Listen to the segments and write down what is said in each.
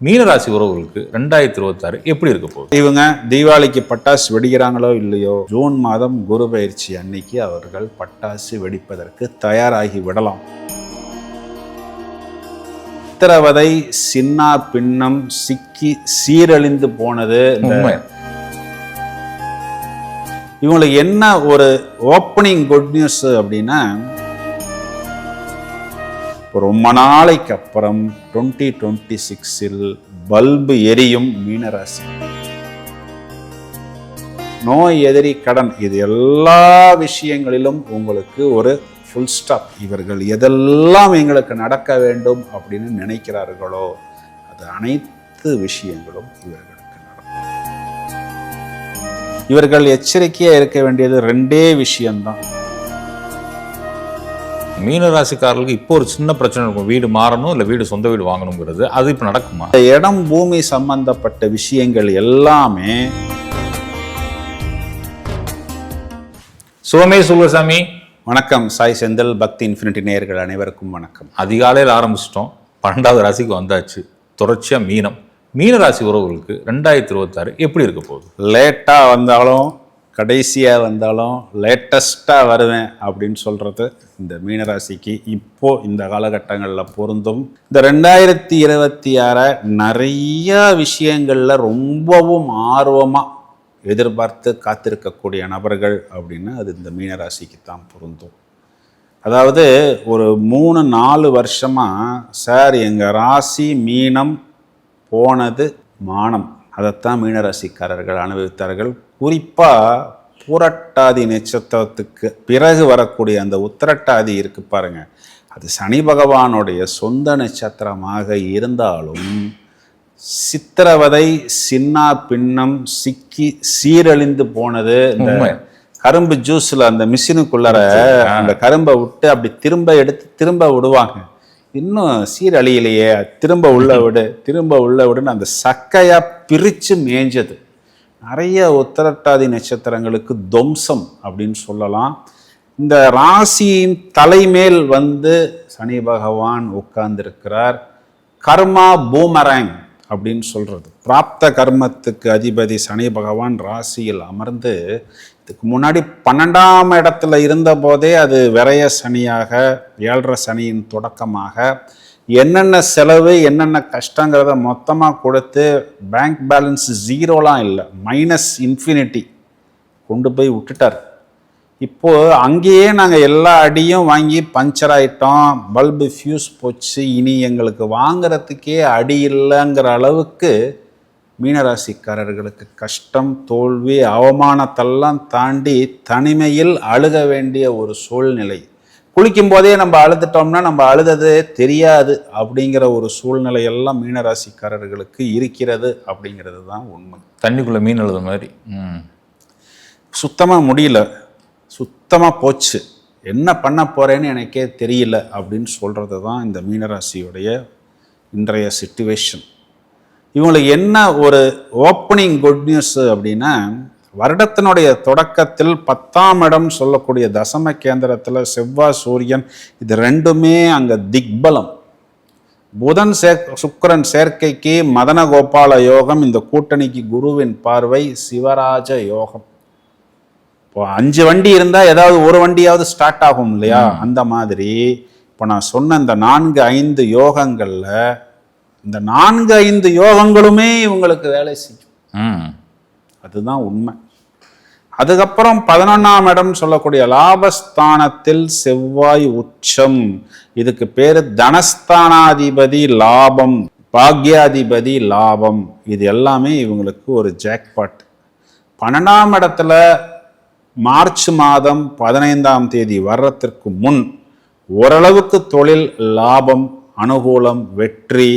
மீனராசி உறவுகளுக்கு ரெண்டாயிரத்தி இருபத்தாறு எப்படி இருக்க போகுது? இவங்க தீபாவளிக்கு பட்டாசு வெடிக்கிறாங்களோ இல்லையோ ஜூன் மாதம் குரு பயிற்சி அன்னைக்கு அவர்கள் பட்டாசு வெடிப்பதற்கு தயாராகி விடலாம். சித்திரவதை சின்னா பின்னம் சிக்கி சீரழிந்து போனது இவங்களுக்கு என்ன ஒரு ஓப்பனிங் குட் நியூஸ் அப்படின்னா ரொம்ப நாளைக்கு அப்புறம் டுவெண்ட்டி டுவெண்ட்டி சிக்ஸில் பல்பு எரியும் மீனராசி. நோய் எதிரி கடன் இது எல்லா விஷயங்களிலும் உங்களுக்கு ஒரு ஃபுல் ஸ்டாப் இவர்கள் எதெல்லாம் எங்களுக்கு நடக்க வேண்டும் அப்படின்னு நினைக்கிறார்களோ அது அனைத்து விஷயங்களும் இவர்களுக்கு நடக்கும். இவர்கள் எச்சரிக்கையா இருக்க வேண்டியது ரெண்டே விஷயம்தான். மீனராசிக்காரர்களுக்கு இப்போ ஒரு சின்ன பிரச்சனை இருக்கும். வீடு மாறணும் இல்லை வீடு சொந்த வீடு வாங்கணுங்கிறது. அது இப்போ நடக்குமா? இந்த இடம் பூமி சம்பந்தப்பட்ட விஷயங்கள் எல்லாமே சுகமே சுல்வசாமி வணக்கம். சாய் செந்தில் பக்தி இன்ஃபினிட்டி நேயர்கள் அனைவருக்கும் வணக்கம். அதிகாலையில் ஆரம்பிச்சிட்டோம். பன்னெண்டாவது ராசிக்கு வந்தாச்சு. தொடர்ச்சியாக மீனம். மீனராசி உறவுகளுக்கு ரெண்டாயிரத்தி இருபத்தாறு எப்படி இருக்க போகுது? லேட்டா வந்தாலும் கடைசியாக வந்தாலும் லேட்டஸ்ட்டாக வருவேன் அப்படின்னு சொல்கிறது இந்த மீனராசிக்கு இப்போ இந்த காலகட்டங்களில் பொருந்தும். இந்த ரெண்டாயிரத்தி இருபத்தி ஆறை நிறையா விஷயங்களில் ரொம்பவும் ஆர்வமாக எதிர்பார்த்து காத்திருக்கக்கூடிய நபர்கள் அப்படின்னா அது இந்த மீனராசிக்கு தான் பொருந்தும். அதாவது ஒரு மூணு நாலு வருஷமாக சார் எங்கள் ராசி மீனம் போனது மானம். அதைத்தான் மீனராசிக்காரர்கள் அனுபவித்தார்கள். குறிப்பா பூரட்டாதி நட்சத்திரத்துக்கு பிறகு வரக்கூடிய அந்த உத்திரட்டாதி இருக்கு பாருங்க. அது சனி பகவானுடைய சொந்த நட்சத்திரமாக இருந்தாலும் சித்திரவதை சின்னா பின்னம் சிக்கி சீரழிந்து போனது இந்த. கரும்பு ஜூஸ்ல அந்த மிஷினுக்குள்ளார அந்த கரும்பை விட்டு அப்படி திரும்ப எடுத்து திரும்ப விடுவாங்க. இன்னும் சீரழியிலேயே திரும்ப உள்ள விடு திரும்ப உள்ள விடுன்னு அந்த சக்கையா பிரிச்சு மேய்ஞ்சது. நிறைய உத்தரட்டாதி நட்சத்திரங்களுக்கு துவம்சம் அப்படின்னு சொல்லலாம். இந்த ராசியின் தலைமேல் வந்து சனி பகவான் உட்கார்ந்திருக்கிறார். கர்மா பூமரங் அப்படின்னு சொல்றது. பிராப்த கர்மத்துக்கு அதிபதி சனி பகவான் ராசியில் அமர்ந்து இதுக்கு முன்னாடி பன்னெண்டாம் இடத்துல இருந்த போதே அது விரைய சனியாக ஏழரை சனியின் தொடக்கமாக. என்னென்ன செலவு என்னென்ன கஷ்டங்கிறத மொத்தமாக கொடுத்து பேங்க் பேலன்ஸ் ஜீரோலாம் இல்லை மைனஸ் இன்ஃபினிட்டி கொண்டு போய் விட்டுட்டார். இப்போது அங்கேயே நாங்கள் எல்லா அடியும் வாங்கி பஞ்சர் ஆகிட்டோம் பல்பு ஃபியூஸ் போச்சு இனி எங்களுக்கு வாங்கிறதுக்கே அடி இல்லைங்கிற அளவுக்கு மீனராசிக்காரர்களுக்கு கஷ்டம் தோல்வி அவமானத்தெல்லாம் தாண்டி தனிமையில் அழுக வேண்டிய ஒரு சூழ்நிலை. குளிக்கும் போதே நம்ம அழுதுட்டோம்னா நம்ம அழுதது தெரியாது அப்படிங்கிற ஒரு சூழ்நிலை எல்லாம் மீனராசிக்காரர்களுக்கு இருக்கிறது அப்படிங்கிறது தான் உண்மை. தண்ணிக்குள்ளே மீன் எழுத மாதிரி. சுத்தமாக முடியல. சுத்தமாக போச்சு. என்ன பண்ண போறேன்னு எனக்கே தெரியல அப்படின்னு சொல்கிறது தான் இந்த மீனராசியுடைய இன்றைய சுச்சுவேஷன் இவங்களுக்கு என்ன ஒரு ஓப்பனிங் குட் நியூஸ் அப்படின்னா வருடத்தினுடைய தொடக்கத்தில் பத்தாம் இடம் சொல்லக்கூடிய தசம கேந்திரத்தில் செவ்வாய் சூரியன் இது ரெண்டுமே அங்கே திக்பலம். புதன் சேர் சுக்கிரன் சேர்க்கைக்கு மதன கோபால யோகம் இந்த கூட்டணிக்கு குருவின் பார்வை சிவராஜ யோகம். இப்போ அஞ்சு வண்டி இருந்தால் ஏதாவது ஒரு வண்டியாவது ஸ்டார்ட் ஆகும் இல்லையா? அந்த மாதிரி. இப்போ நான் சொன்ன இந்த நான்கு ஐந்து யோகங்களில் இந்த நான்கு ஐந்து யோகங்களுமே இவங்களுக்கு வேலை செய்யும். அதுதான் உண்மை. அதுக்கப்புறம் பதினொன்றாம் இடம் சொல்லக்கூடிய லாபஸ்தானத்தில் செவ்வாய் உச்சம். இதுக்கு பேரு தனஸ்தானாதிபதி லாபம் பாக்யாதிபதி லாபம். இது எல்லாமே இவங்களுக்கு ஒரு ஜாக்பாட் பன்னெண்டாம் இடத்துல மார்ச் மாதம் பதினைந்தாம் தேதி வர்றதற்கு முன் ஓரளவுக்கு தொழில் லாபம் அனுகூலம் வெற்றி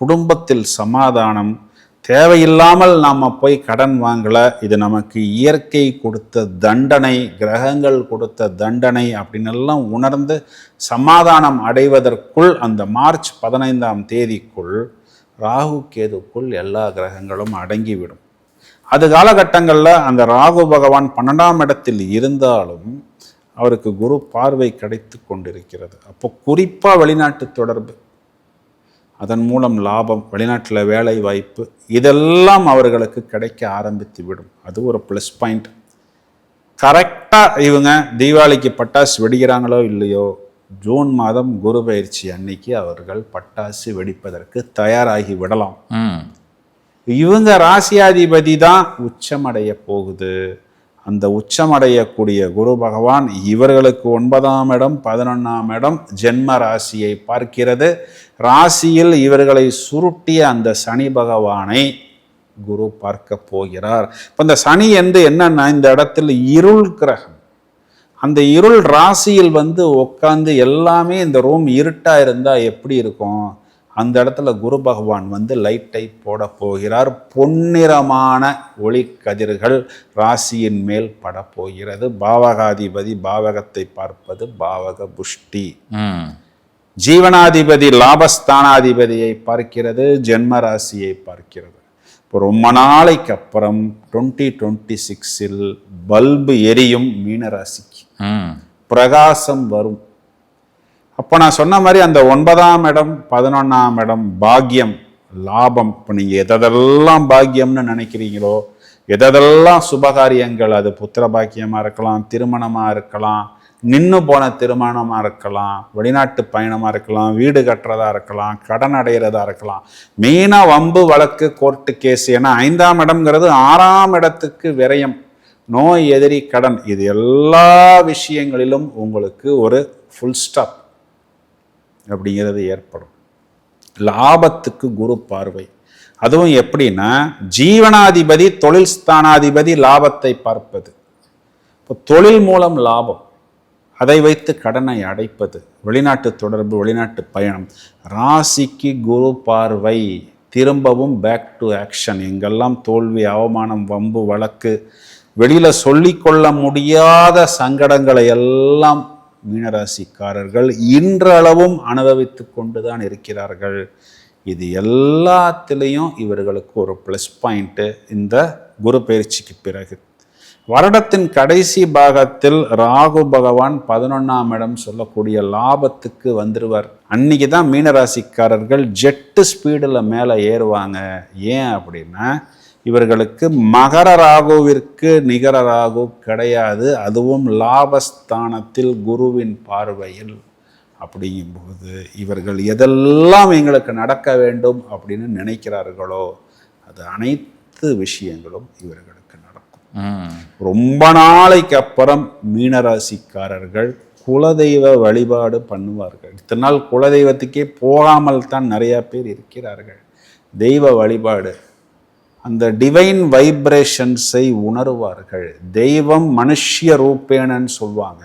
குடும்பத்தில் சமாதானம் தேவையில்லாமல் நாம் போய் கடன் வாங்கலை இது நமக்கு இயற்கை கொடுத்த தண்டனை கிரகங்கள் கொடுத்த தண்டனை அப்படின்னு உணர்ந்து சமாதானம் அடைவதற்குள் அந்த மார்ச் பதினைந்தாம் தேதிக்குள் ராகு கேதுக்குள் எல்லா கிரகங்களும் அடங்கிவிடும். அது காலகட்டங்களில் அந்த ராகு பகவான் பன்னெண்டாம் இடத்தில் இருந்தாலும் அவருக்கு குரு பார்வை கிடைத்து கொண்டிருக்கிறது. அப்போ குறிப்பாக வெளிநாட்டு தொடர்பு. அதன் மூலம் லாபம் வெளிநாட்டில் வேலை வாய்ப்பு இதெல்லாம் அவர்களுக்கு கிடைக்க ஆரம்பித்து விடும். அது ஒரு ப்ளஸ் பாயிண்ட் கரெக்டாக இவங்க தீபாவளிக்கு பட்டாசு வெடிக்கிறாங்களோ இல்லையோ ஜூன் மாதம் குரு பயிற்சி அன்னைக்கு அவர்கள் பட்டாசு வெடிப்பதற்கு தயாராகி விடலாம். இவங்க ராசியாதிபதி தான் உச்சமடைய போகுது. அந்த உச்சமடையக்கூடிய குரு பகவான் இவர்களுக்கு ஒன்பதாம் இடம் பதினொன்றாம் இடம் ஜென்ம ராசியை பார்க்கிறது. ராசியில் இவர்களை சுருட்டிய அந்த சனி பகவானை குரு பார்க்க போகிறார். இப்போ இந்த சனி என்று என்னன்னா இந்த இடத்துல இருள் கிரகம். அந்த இருள் ராசியில் வந்து உட்காந்து எல்லாமே இந்த ரூம் இருட்டாக இருந்தால் எப்படி இருக்கும்? அந்த இடத்துல குரு பகவான் வந்து லைட்டை போட போகிறார். பொன்னிறமான ஒளி கதிர்கள் ராசியின் மேல் பட போகிறது. பாவகாதிபதி பாவகத்தை பார்ப்பது பாவக புஷ்டி. ஜீவனாதிபதி லாபஸ்தானாதிபதியை பார்க்கிறது ஜென்ம ராசியை பார்க்கிறது. இப்போ ரொம்ப நாளைக்கு அப்புறம் டுவெண்ட்டி டுவெண்ட்டி சிக்ஸில் பல்பு எரியும் மீனராசிக்கு. பிரகாசம் வரும். அப்போ நான் சொன்ன மாதிரி அந்த ஒன்பதாம் இடம் பதினொன்றாம் இடம் பாக்கியம் லாபம். இப்போ நீங்கள் எதெல்லாம் பாக்கியம்னு நினைக்கிறீங்களோ எதெல்லாம் சுபகாரியங்கள் அது புத்திர பாக்கியமாக இருக்கலாம் திருமணமாக இருக்கலாம் நின்று போன திருமணமாக இருக்கலாம் வெளிநாட்டு பயணமாக இருக்கலாம் வீடு கட்டுறதா இருக்கலாம் கடன் அடைகிறதா இருக்கலாம். மெயினாக வம்பு வழக்கு கோர்ட்டு கேஸ் ஏன்னா ஐந்தாம் இடம்ங்கிறது ஆறாம் இடத்துக்கு விரயம். நோய் எதிரி கடன். இது எல்லா விஷயங்களிலும் உங்களுக்கு ஒரு ஃபுல் ஸ்டாப் அப்படிங்கிறது ஏற்படும். லாபத்துக்கு குரு பார்வை. அதுவும் எப்படின்னா ஜீவனாதிபதி தொழில் ஸ்தானாதிபதி லாபத்தை பார்ப்பது. இப்போ தொழில் மூலம் லாபம். அதை வைத்து கடனை அடைப்பது. வெளிநாட்டு தொடர்பு வெளிநாட்டு பயணம். ராசிக்கு குரு பார்வை. திரும்பவும் பேக் டு ஆக்ஷன் எங்கெல்லாம் தோல்வி அவமானம் வம்பு வழக்கு வெளியில் சொல்லிக்கொள்ள முடியாத சங்கடங்களை எல்லாம் மீனராசிக்காரர்கள் இன்றளவும் அனுபவித்து கொண்டுதான் இருக்கிறார்கள். இது எல்லாத்திலையும் இவர்களுக்கு ஒரு ப்ளஸ் பாயிண்ட்டு இந்த குரு பயிற்சிக்கு பிறகு. வருடத்தின் கடைசி பாகத்தில் ராகு பகவான் பதினொன்னாம் இடம் சொல்லக்கூடிய லாபத்துக்கு வந்துடுவார் அன்னைக்கு தான் மீனராசிக்காரர்கள் ஜெட்டு ஸ்பீடில் மேலே ஏறுவாங்க. ஏன் அப்படின்னா இவர்களுக்கு மகர ராகுவிற்கு நிகர ராகு கிடையாது. அதுவும் லாபஸ்தானத்தில் குருவின் பார்வையில். அப்படிங்கும்போது இவர்கள் எதெல்லாம் எங்களுக்கு நடக்க வேண்டும் அப்படின்னு நினைக்கிறார்களோ அது அனைத்து விஷயங்களும் இவர்களுக்கு நடக்கும். ரொம்ப நாளைக்கு அப்புறம் மீனராசிக்காரர்கள் குலதெய்வ வழிபாடு பண்ணுவார்கள். இத்தனை நாள் குலதெய்வத்துக்கே போகாமல் தான் நிறைய பேர் இருக்கிறார்கள். தெய்வ வழிபாடு அந்த டிவைன் வைப்ரேஷன்ஸை உணருவார்கள். தெய்வம் மனுஷ்ய ரூபேணன்னு சொல்லுவாங்க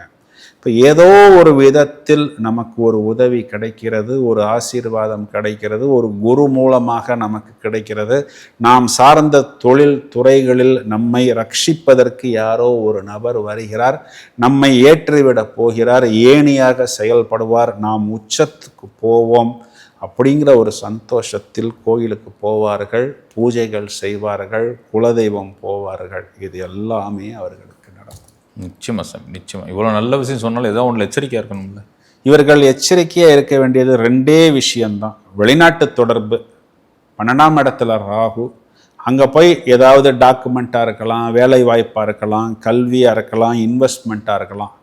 இப்போ ஏதோ ஒரு விதத்தில் நமக்கு ஒரு உதவி கிடைக்கிறது ஒரு ஆசீர்வாதம் கிடைக்கிறது ஒரு குரு மூலமாக நமக்கு கிடைக்கிறது. நாம் சார்ந்த தொழில் துறைகளில் நம்மை ரட்சிப்பதற்கு யாரோ ஒரு நபர் வருகிறார். நம்மை ஏற்றிவிடப் போகிறார். ஏணியாக செயல்படுவார். நாம் உச்சத்துக்கு போவோம். அப்படிங்கிற ஒரு சந்தோஷத்தில் கோயிலுக்கு போவார்கள் பூஜைகள் செய்வார்கள் குலதெய்வம் போவார்கள். இது எல்லாமே அவர்களுக்கு நடக்கும். நிச்சயமா சாமி நிச்சயமா. இவ்வளோ நல்ல விஷயம் சொன்னாலும் ஏதோ ஒன்றில் எச்சரிக்கையாக இருக்கணும்ல. இவர்கள் எச்சரிக்கையாக இருக்க வேண்டியது ரெண்டே விஷயம்தான். வெளிநாட்டு தொடர்பு. பன்னெண்டாம் இடத்துல ராகு. அங்கே போய் ஏதாவது டாக்குமெண்ட்டாக இருக்கலாம் வேலை வாய்ப்பாக இருக்கலாம் கல்வியாக இருக்கலாம் இன்வெஸ்ட்மெண்ட்டாக இருக்கலாம்.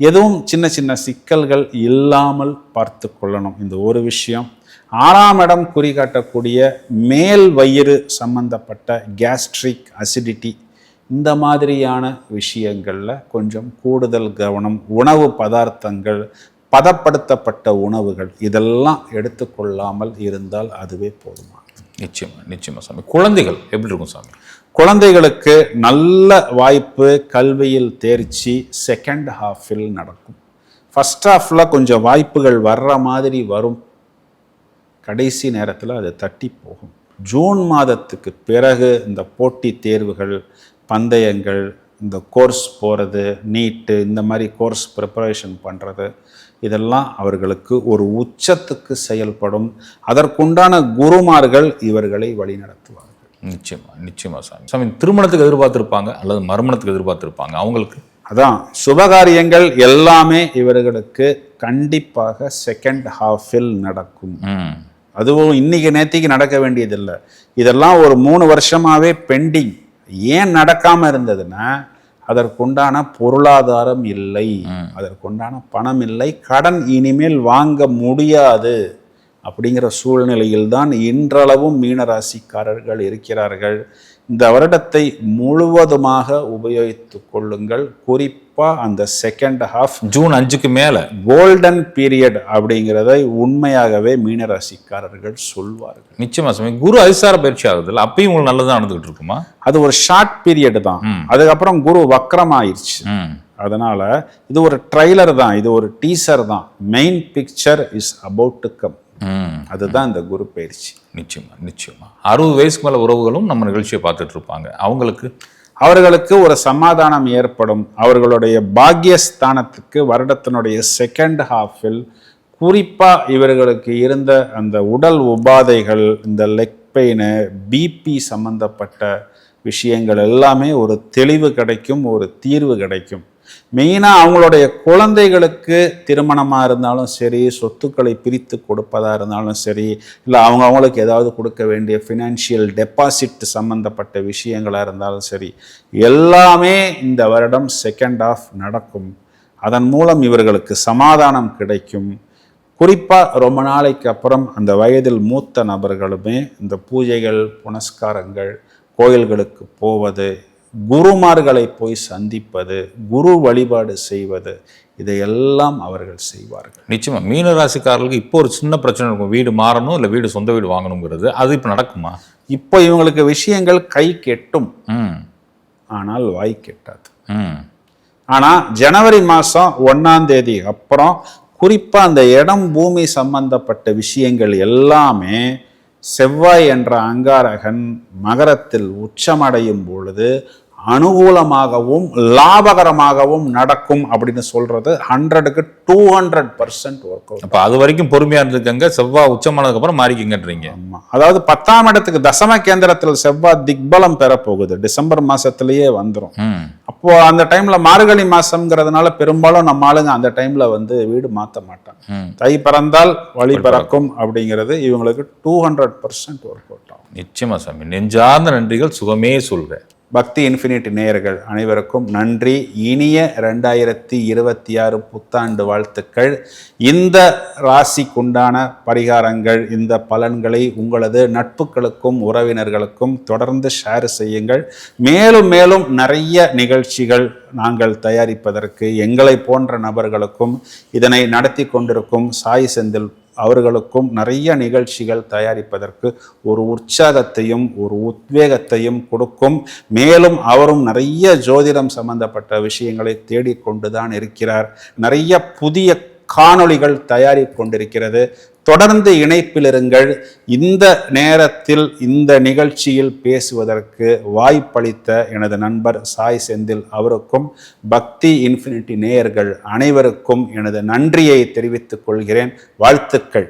எதுவும் சின்ன சின்ன சிக்கல்கள் இல்லாமல் பார்த்து கொள்ளணும். இந்த ஒரு விஷயம் ஆறாம் இடம் குறிகாட்டக்கூடிய மேல் வயிறு சம்பந்தப்பட்ட கேஸ்ட்ரிக் அசிடிட்டி இந்த மாதிரியான விஷயங்களில் கொஞ்சம் கூடுதல் கவனம் உணவு பதார்த்தங்கள் பதப்படுத்தப்பட்ட உணவுகள் இதெல்லாம் எடுத்துக்கொள்ளாமல் இருந்தால் அதுவே போதுமானது நிச்சயமா நிச்சயமா சாமி. குழந்தைகள் எப்படி இருக்கும் சாமி? குழந்தைகளுக்கு நல்ல வாய்ப்பு கல்வியில் தேர்ச்சி செகண்ட் ஹாஃபில் நடக்கும். ஃபர்ஸ்ட் ஹாஃபில் கொஞ்சம் வாய்ப்புகள் வர்ற மாதிரி வரும். கடைசி நேரத்தில் அது தட்டி போகும். ஜூன் மாதத்துக்கு பிறகு இந்த போட்டித் தேர்வுகள் பந்தயங்கள் இந்த கோர்ஸ் போகிறது நீட்டு இந்த மாதிரி கோர்ஸ் ப்ரிப்பரேஷன் பண்ணுறது இதெல்லாம் அவர்களுக்கு ஒரு உச்சத்துக்கு செயல்படும். அதற்குண்டான குருமார்கள் இவர்களை வழிநடத்துவார்கள். நிச்சயமா நிச்சயமா சாமி. சாமி திருமணத்துக்கு எதிர்பார்த்திருப்பாங்க அல்லது மறுமணத்துக்கு எதிர்பார்த்திருப்பாங்க அவங்களுக்கு? அதான் சுபகாரியங்கள் எல்லாமே இவர்களுக்கு கண்டிப்பாக செகண்ட் ஹாஃபில் நடக்கும். அதுவும் இன்னைக்கு நேத்திக்கு நடக்க வேண்டியதில்லை. இதெல்லாம் ஒரு மூணு வருஷமாவே பெண்டிங். ஏன் நடக்காம இருந்ததுன்னா அதற்குண்டான பொருளாதாரம் இல்லை. அதற்குண்டான பணம் இல்லை. கடன் இனிமேல் வாங்க முடியாது. அப்படிங்கிற சூழ்நிலையில் தான் இன்றளவும் மீனராசிக்காரர்கள் இருக்கிறார்கள். இந்த வருடத்தை முழுவதுமாக உபயோகித்துக் கொள்ளுங்கள். குறிப்பா அந்த செகண்ட் ஹாஃப் ஜூன் அஞ்சுக்கு மேல. கோல்டன் பீரியட் அப்படிங்கிறதை உண்மையாகவே மீனராசிக்காரர்கள் சொல்வார்கள். நிச்சயமா சாமி குரு அதிசார பயிற்சி ஆகுதுல்ல அப்பயும் உங்களுக்கு நல்லதா நடந்துகிட்டு இருக்குமா? அது ஒரு ஷார்ட் பீரியட் தான். அதுக்கப்புறம் குரு வக்ரம் ஆயிடுச்சு அதனால இது ஒரு ட்ரைலர் தான். இது ஒரு டீசர் தான். Main picture is about to come அதுதான் இந்த குரு பயிற்சி. நிச்சயமாக நிச்சயமாக அறுபது வயசுக்கு மேலே உறவுகளும் நம்ம நிகழ்ச்சியை பார்த்துட்டு இருப்பாங்க அவங்களுக்கு அவர்களுக்கு ஒரு சமாதானம் ஏற்படும். அவர்களுடைய பாக்கியஸ்தானத்துக்கு வருடத்தினுடைய செகண்ட் ஹாஃபில் குறிப்பாக இவர்களுக்கு இருந்த அந்த உடல் உபாதைகள் இந்த லெக் பெயின் பிபி சம்பந்தப்பட்ட விஷயங்கள் எல்லாமே ஒரு தெளிவு கிடைக்கும் ஒரு தீர்வு கிடைக்கும். மெயினாக அவங்களுடைய குழந்தைகளுக்கு திருமணமாக இருந்தாலும் சரி சொத்துக்களை பிரித்து கொடுப்பதாக இருந்தாலும் சரி இல்லை அவங்க அவங்களுக்கு ஏதாவது கொடுக்க வேண்டிய ஃபினான்ஷியல் டெபாசிட் சம்மந்தப்பட்ட விஷயங்களாக இருந்தாலும் சரி எல்லாமே இந்த வருடம் செகண்ட் ஆஃப் நடக்கும். அதன் மூலம் இவர்களுக்கு சமாதானம் கிடைக்கும். குறிப்பாக ரொம்ப நாளைக்கு அப்புறம் அந்த வயதில் மூத்த நபர்களுமே இந்த பூஜைகள் புனஸ்காரங்கள் கோயில்களுக்கு போவது குருமார்களை போய் சந்திப்பது குரு வழிபாடு செய்வது இதையெல்லாம் அவர்கள் செய்வார்கள். நிச்சயமா மீன ராசிக்காரர்களுக்கு இப்போ ஒரு சின்ன பிரச்சனை இருக்கும். வீடு மாறணும் இல்லை வீடு சொந்த வீடு வாங்கணுங்கிறது. அது இப்போ நடக்குமா? இப்போ இவங்களுக்கு விஷயங்கள் கை கெட்டும். ம். ஆனால் வாய் கெட்டாது. ம். ஆனால் ஜனவரி மாதம் ஒன்றாம் தேதி அப்புறம் குறிப்பாக அந்த இடம் பூமி சம்பந்தப்பட்ட விஷயங்கள் எல்லாமே செவ்வாய் என்ற அங்காரகன் மகரத்தில் உச்சமடையும் பொழுது அனுகூலமாகவும் லாபகரமாகவும் நடக்கும் அப்படின்னு சொல்றது ஹண்ட்ரடுக்கு two hundred percent work out அப்போ அது வரைக்கும் பொறுமையா இருந்துக்கங்க. செவ்வாய் உச்சமானதுக்கு அப்புறம் மாறிக்கிங்கன்றீங்க. ஆமா. அதாவது பத்தாம் இடத்துக்கு தசம கேந்திரத்தில் செவ்வாய் திக்பலம் பெற போகுது டிசம்பர் மாசத்திலேயே வந்துடும் அப்போ அந்த டைம்ல மார்கழி மாசம்ங்கிறதுனால பெரும்பாலும் நம்ம ஆளுங்க அந்த டைம்ல வந்து வீடு மாத்த மாட்டாங்க. தை பிறந்தால் வழி பிறக்கும். அப்படிங்கிறது இவங்களுக்கு two hundred percent work out ஆகும். நிச்சயமா சாமி. நெஞ்சார்ந்த நன்றிகள் சுகமே சொல்க. பக்தி இன்ஃபினிட்டி நேயர்கள் அனைவருக்கும் நன்றி. இனிய ரெண்டாயிரத்தி இருபத்தி ஆறு புத்தாண்டு வாழ்த்துக்கள். இந்த ராசிக்குண்டான பரிகாரங்கள் இந்த பலன்களை உங்களது நட்புகளுக்கும் உறவினர்களுக்கும் தொடர்ந்து ஷேர் செய்யுங்கள். மேலும் மேலும் நிறைய நிகழ்ச்சிகள் நாங்கள் தயாரிப்பதற்கு எங்களை போன்ற நபர்களுக்கும் இதனை நடத்தி கொண்டிருக்கும் சாய் செந்தில் அவர்களுக்கும் நிறைய நிகழ்ச்சிகள் தயாரிப்பதற்கு ஒரு உற்சாகத்தையும் ஒரு உத்வேகத்தையும் கொடுக்கும். மேலும் அவரும் நிறைய ஜோதிடம் சம்பந்தப்பட்ட விஷயங்களை தேடிக்கொண்டுதான் இருக்கிறார். நிறைய புதிய காணொளிகள் தயாரிக்கொண்டிருக்கிறது. தொடர்ந்து இணைப்பில் இருங்கள் இந்த நேரத்தில் இந்த நிகழ்ச்சியில் பேசுவதற்கு வாய்ப்பளித்த எனது நண்பர் சாய் செந்தில் அவருக்கும் பக்தி இன்ஃபினிட்டி நேயர்கள் அனைவருக்கும் எனது நன்றியை தெரிவித்துக் கொள்கிறேன். வாழ்த்துக்கள்.